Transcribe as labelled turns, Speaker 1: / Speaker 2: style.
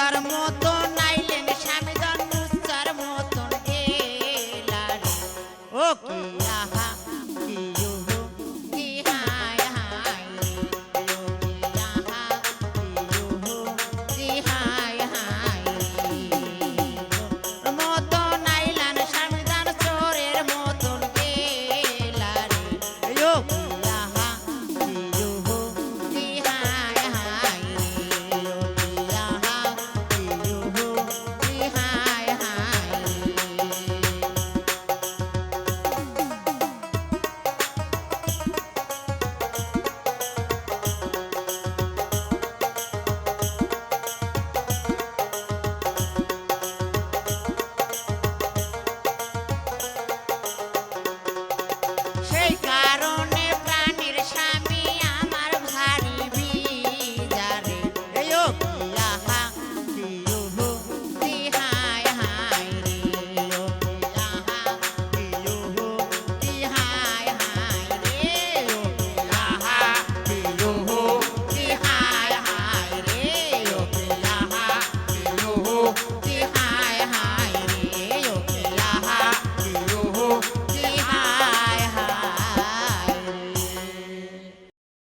Speaker 1: তার মতন